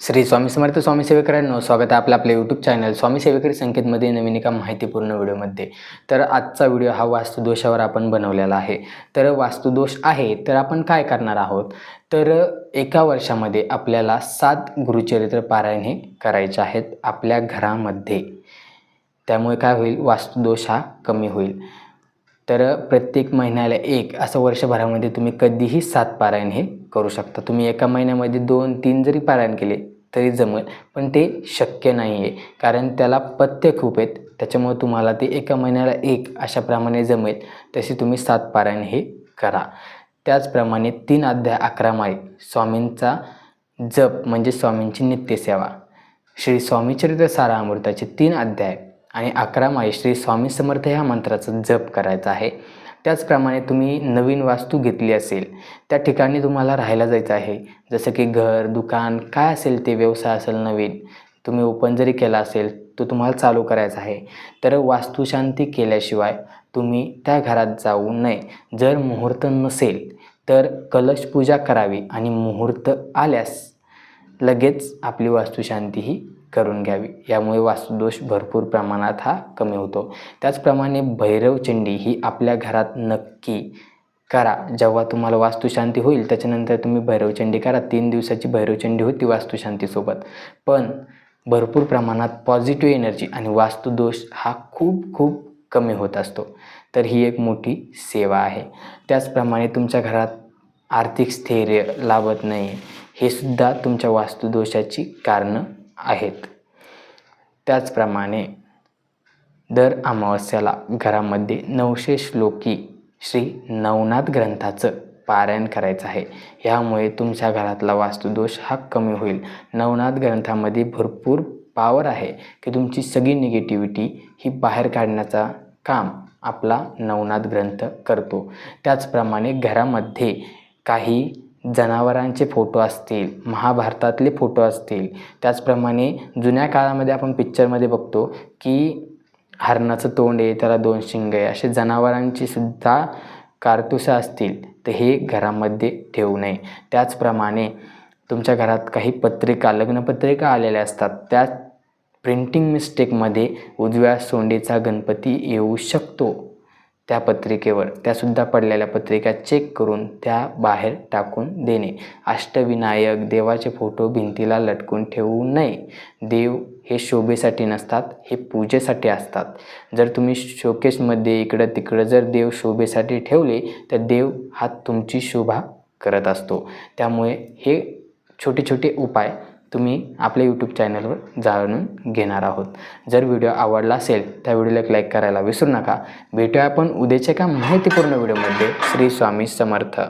श्री स्वामी समर्थ स्वामी सेवेकरांनो स्वागत आहे आपलं आपल्या यूट्यूब चॅनल स्वामी सेवेकरी संकेतमध्ये नवीन एका माहितीपूर्ण व्हिडिओमध्ये. तर आजचा व्हिडिओ हा वास्तुदोषावर आपण बनवलेला आहे. तर वास्तुदोष आहे तर आपण काय करणार आहोत? तर एका वर्षामध्ये आपल्याला सात गुरुचरित्र पारायण हे करायचे आहेत आपल्या घरामध्ये. त्यामुळे काय होईल? वास्तुदोष हा कमी होईल. तर प्रत्येक महिन्याला एक असं वर्षभरामध्ये तुम्ही कधीही सात पारायण हे करू शकता. तुम्ही एका महिन्यामध्ये दोन तीन जरी पारायण केले तरी जमेल पण ते शक्य नाही आहे कारण त्याला पथ्य खूप आहेत. त्याच्यामुळे तुम्हाला ते एका महिन्याला एक अशाप्रमाणे जमेल. तसे तुम्ही सात पारायण हे करा. त्याचप्रमाणे तीन अध्याय अकरा माळी स्वामींचा जप म्हणजे स्वामींची नित्यसेवा. श्री स्वामीचरित्र सारामृताचे तीन अध्याय आणि अकरा माळी श्री स्वामी समर्थ ह्या मंत्राचा जप करायचा आहे. त्याचप्रमाणे तुम्ही नवीन वास्तू घेतली असेल त्या ठिकाणी तुम्हाला राहायला जायचं आहे. जसं की घर दुकान काय असेल ते व्यवसाय असेल नवीन तुम्ही ओपन जरी केला असेल तो तुम्हाला चालू करायचा आहे. तर वास्तुशांती केल्याशिवाय तुम्ही त्या घरात जाऊ नये. जर मुहूर्त नसेल तर कलश पूजा करावी आणि मुहूर्त आल्यास लगेच आपली वास्तुशांती ही करून घ्यावी. यामुळे वास्तुदोष भरपूर प्रमाणात हा कमी होतो. त्याचप्रमाणे भैरवचंडी ही आपल्या घरात नक्की करा. जेव्हा तुम्हाला वास्तुशांती होईल त्याच्यानंतर तुम्ही भैरवचंडी करा. तीन दिवसाची भैरवचंडी होती वास्तुशांतीसोबत. पण भरपूर प्रमाणात पॉझिटिव्ह एनर्जी आणि वास्तुदोष हा खूप खूप कमी होत असतो. तर ही एक मोठी सेवा आहे. त्याचप्रमाणे तुमच्या घरात आर्थिक स्थैर्य लाभत नाही हे सुद्धा तुमच्या वास्तुदोषाची कारणं आहेत. त्याचप्रमाणे दर अमावस्याला घरामध्ये नऊशे श्लोकी श्री नवनाथ ग्रंथाचं पारायण करायचं आहे. ह्यामुळे तुमच्या घरातला वास्तुदोष हा कमी होईल. नवनाथ ग्रंथामध्ये भरपूर पावर आहे की तुमची सगळी निगेटिव्हिटी ही बाहेर काढण्याचा काम आपला नवनाथ ग्रंथ करतो. त्याचप्रमाणे घरामध्ये काही जनावरांचे फोटो असतील महाभारतातले फोटो असतील त्याचप्रमाणे जुन्या काळामध्ये आपण पिक्चरमध्ये बघतो की हरणाचं तोंड आहे त्याला दोन शिंग आहे असे जनावरांची सुद्धा कारतुसं असतील तर हे घरामध्ये ठेवू नये. त्याचप्रमाणे तुमच्या घरात काही पत्रिका लग्नपत्रिका आलेल्या असतात त्या प्रिंटिंग मिस्टेकमध्ये उजव्या सोंडेचा गणपती येऊ शकतो. त्या पत्रिकेवर त्यासुद्धा पडलेल्या पत्रिका चेक करून त्या बाहेर टाकून देणे. अष्टविनायक देवाचे फोटो भिंतीला लटकून ठेवू नये. देव हे शोभेसाठी नसतात हे पूजेसाठी असतात. जर तुम्ही शोकेसमध्ये इकडं तिकडं जर देव शोभेसाठी ठेवले तर देव हा तुमची शोभा करत असतो. त्यामुळे हे छोटे छोटे उपाय तुम्ही आपल्या यूट्यूब चॅनलवर जाणून घेणार आहोत. जर व्हिडिओ आवडला असेल त्या व्हिडिओला एक लाईक करायला विसरू नका. भेटूया आपण उद्याच्या एका माहितीपूर्ण व्हिडिओमध्ये श्री स्वामी समर्थ.